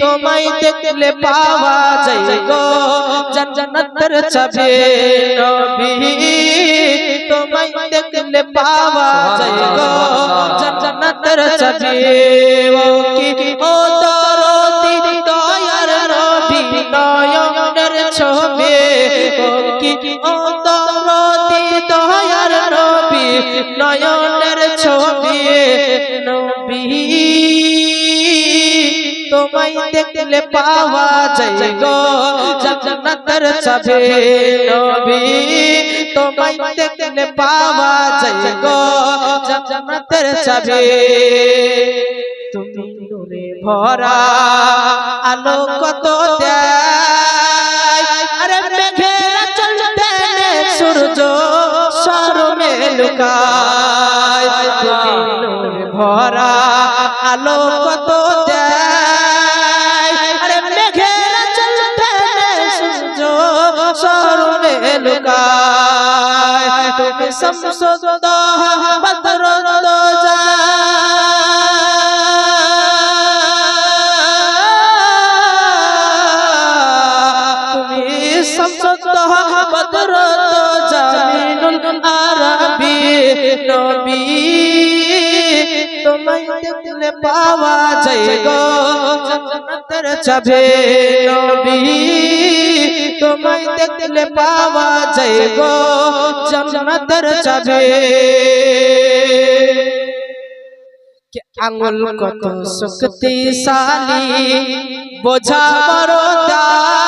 তোমায় দেখলে পাওয়া যায় জান্নাতের চাবি নবী, তোমায় দেখলে পাওয়া যায় জান্নাতের চাবি ও কি ও দরদি দয়ার নবী, নয়নের ছবি। ও কি ও দরদি দয়ার নবী, নয়নের তোমায় দেখলে পাওয়া যায় গো জান্নাতের চাবি নবী, তোমায় দেখলে পাওয়া যায় গো জান্নাতের চাবি তুমি নূরে ভরা আলো কত দেয়। আরে মেঘেরা চলতে সূর্য লুকায়। তুমি নূরে ভরা আলো কত লুকায়। তুমি সমসদ বদর তুমি সমসদ বদর জামিনুল আরবি নবী। তোমায় দেখলে পাওয়া যায় জান্নাতের চাবি নবী, তোমায় দেখলে পাওয়া যায় গো জান্নাতের চাবে কে আঙ্গুল কত শক্তিশালী বোঝা বড় দায়।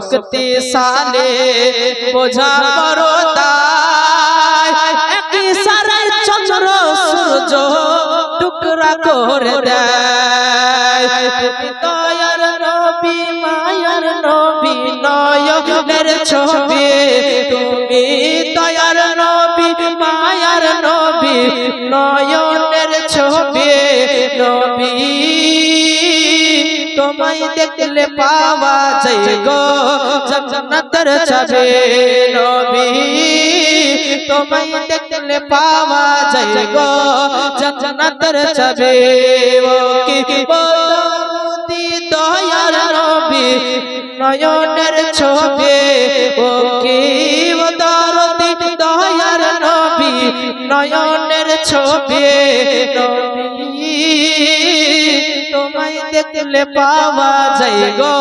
কত শক্তিশালী বোঝা বড় চন্দ্র সূর্য টুকরা করে দেয়। দয়ার মায়ার নবী, নয়নের ছবি। তুমি দয়ার নবী, মায়ার নবী, নয়নের ছবি। তোমায় দেখলে পাওয়া যায় গো। জান্নাতের চাবি নবী, তোমায় দেখলে পাওয়া যায় গো। জান্নাতের চাবি ও কি বলতি দয়ার নবী, নয়নের ছবি। ও কি দয়ার নবী, নয়নের ছবি। দেখলে পাওয়া যায় গো।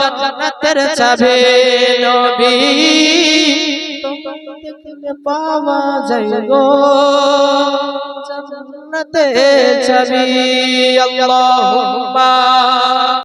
জান্নাতের চাবি নবী। দেখলে পাওয়া যায় গো। জান্নাতের চাবি আল্লাহুম্মা।